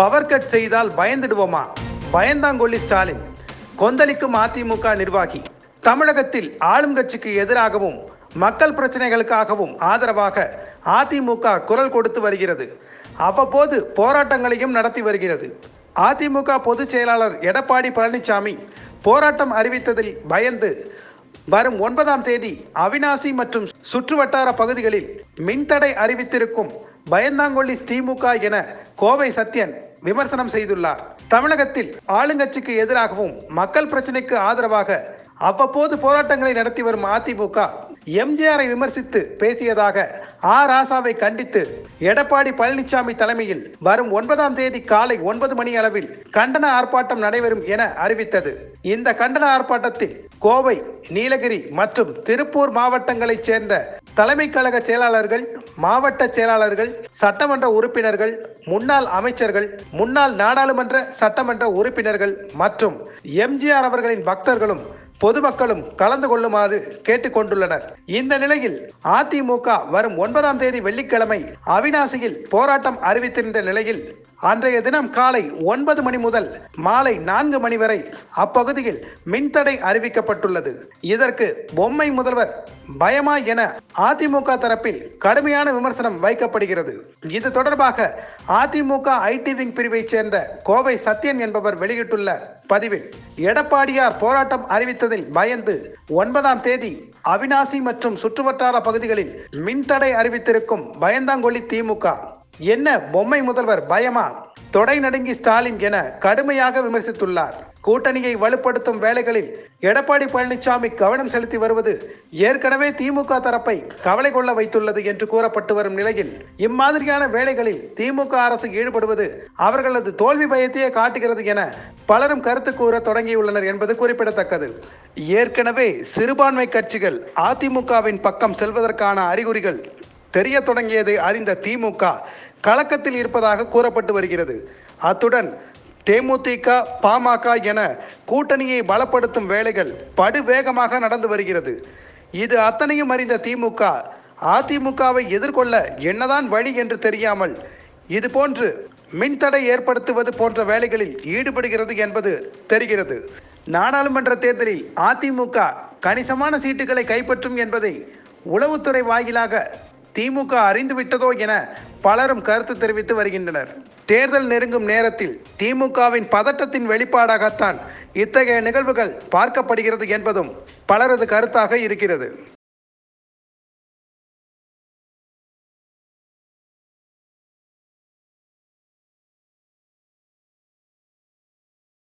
Power cut செய்தால் பயந்துடுவோமா? பயந்தாங்கொல்லி ஸ்டாலின். கொந்தளிக்கும் அதிமுக நிர்வாகி. தமிழகத்தில் ஆளும் கட்சிக்கு எதிராகவும் மக்கள் பிரச்சனைகளுக்காகவும் ஆதரவாக அதிமுக குரல் கொடுத்து வருகிறது. அவ்வப்போது போராட்டங்களையும் நடத்தி வருகிறது. அதிமுக பொதுச் செயலாளர் எடப்பாடி பழனிசாமி போராட்டம் அறிவித்ததில் பயந்து வரும் ஒன்பதாம் தேதி அவினாசி மற்றும் சுற்றுவட்டார பகுதிகளில் மின்தடை அறிவித்திருக்கும் பயந்தாங்கொல்லி திமுக என கோவை சத்யன் விமர்சனம் செய்துள்ளார். தமிழகத்தில் ஆளுங்கட்சிக்கு எதிராகவும் மக்கள் பிரச்சனைக்கு ஆதரவாக அவ்வப்போது போராட்டங்களை நடத்தி வரும் அதிமுக எம்ஜிஆரை விமர்சித்து பேசியதாக ஆ. ராசாவை கண்டித்து எடப்பாடி பழனிசாமி தலைமையில் வரும் ஒன்பதாம் தேதி காலை ஒன்பது மணி அளவில் கண்டன ஆர்ப்பாட்டம் நடைபெறும் என அறிவித்தது. இந்த கண்டன ஆர்ப்பாட்டத்தில் கோவை நீலகிரி மற்றும் திருப்பூர் மாவட்டங்களைச் சேர்ந்த தலைமை கழக செயலாளர்கள் மாவட்ட செயலாளர்கள் சட்டமன்ற உறுப்பினர்கள் முன்னாள் அமைச்சர்கள் முன்னாள் நாடாளுமன்ற சட்டமன்ற உறுப்பினர்கள் மற்றும் எம்ஜிஆர் அவர்களின் பக்தர்களும் பொதுமக்களும் கலந்து கொள்ளுமாறு கேட்டுக்கொண்டுள்ளனர். இந்த நிலையில் அதிமுக வரும் ஒன்பதாம் தேதி வெள்ளிக்கிழமை அவினாசியில் போராட்டம் அறிவித்திருந்த நிலையில் அன்றைய தினம் காலை ஒன்பது மணி முதல் மாலை நான்கு மணி வரை அப்பகுதியில் மின்தடை அறிவிக்கப்பட்டுள்ளது. இதற்கு பொம்மை முதல்வர் பயமா என அதிமுக தரப்பில் கடுமையான விமர்சனம் வைக்கப்படுகிறது. இது தொடர்பாக அதிமுக ஐடி விங் பிரிவைச் சேர்ந்த கோவை சத்யன் என்பவர் வெளியிட்டுள்ள பதிவில் எடப்பாடியார் போராட்டம் அறிவித்தது அறிவித்ததில் பயந்து ஒன்பதாம் தேதி அவினாசி மற்றும் சுற்றுவட்டார பகுதிகளில் மின்தடை அறிவித்திருக்கும் பயந்தாங்கொல்லி திமுக. என்ன பொம்மை முதல்வர் பயமா? தொடை நடுங்கி ஸ்டாலின் என கடுமையாக விமர்சித்துள்ளார். கூட்டணியை வலுப்படுத்தும் வேலைகளில் எடப்பாடி பழனிசாமி கவனம் செலுத்தி வருவது ஏற்கனவே திமுக தரப்பை கவலை கொள்ள வைத்துள்ளது என்று கூறப்பட்டு வரும் நிலையில் இம்மாதிரியான வேலைகளில் திமுக அரசு ஈடுபடுவது அவர்களது தோல்வி பயத்தையே காட்டுகிறது என பலரும் கருத்து கூற தொடங்கியுள்ளனர் என்பது குறிப்பிடத்தக்கது. ஏற்கனவே சிறுபான்மை கட்சிகள் அதிமுகவின் பக்கம் செல்வதற்கான அறிகுறிகள் தெரிய தொடங்கியதை அறிந்த திமுக கலக்கத்தில் இருப்பதாக கூறப்பட்டு வருகிறது. அத்துடன் தேமுதிக பாமக என கூட்டணியை பலப்படுத்தும் வேலைகள் படுவேகமாக நடந்து வருகிறது. இது அத்தனையும் அறிந்த திமுக அதிமுகவை எதிர்கொள்ள என்னதான் வழி என்று தெரியாமல் இது போன்று மின்தடை ஏற்படுத்துவது போன்ற வேலைகளில் ஈடுபடுகிறது என்பது தெரிகிறது. நாடாளுமன்ற தேர்தலில் அதிமுக கணிசமான சீட்டுகளை கைப்பற்றும் என்பதை உளவுத்துறை வாயிலாக திமுக அறிந்துவிட்டதோ என பலரும் கருத்து தெரிவித்து வருகின்றனர். தேர்தல் நெருங்கும் நேரத்தில் திமுகவின் பதட்டத்தின் வெளிப்பாடாகத்தான் இத்தகைய நிகழ்வுகள் பார்க்கப்படுகிறது என்பதும் பலரது கருத்தாக இருக்கிறது.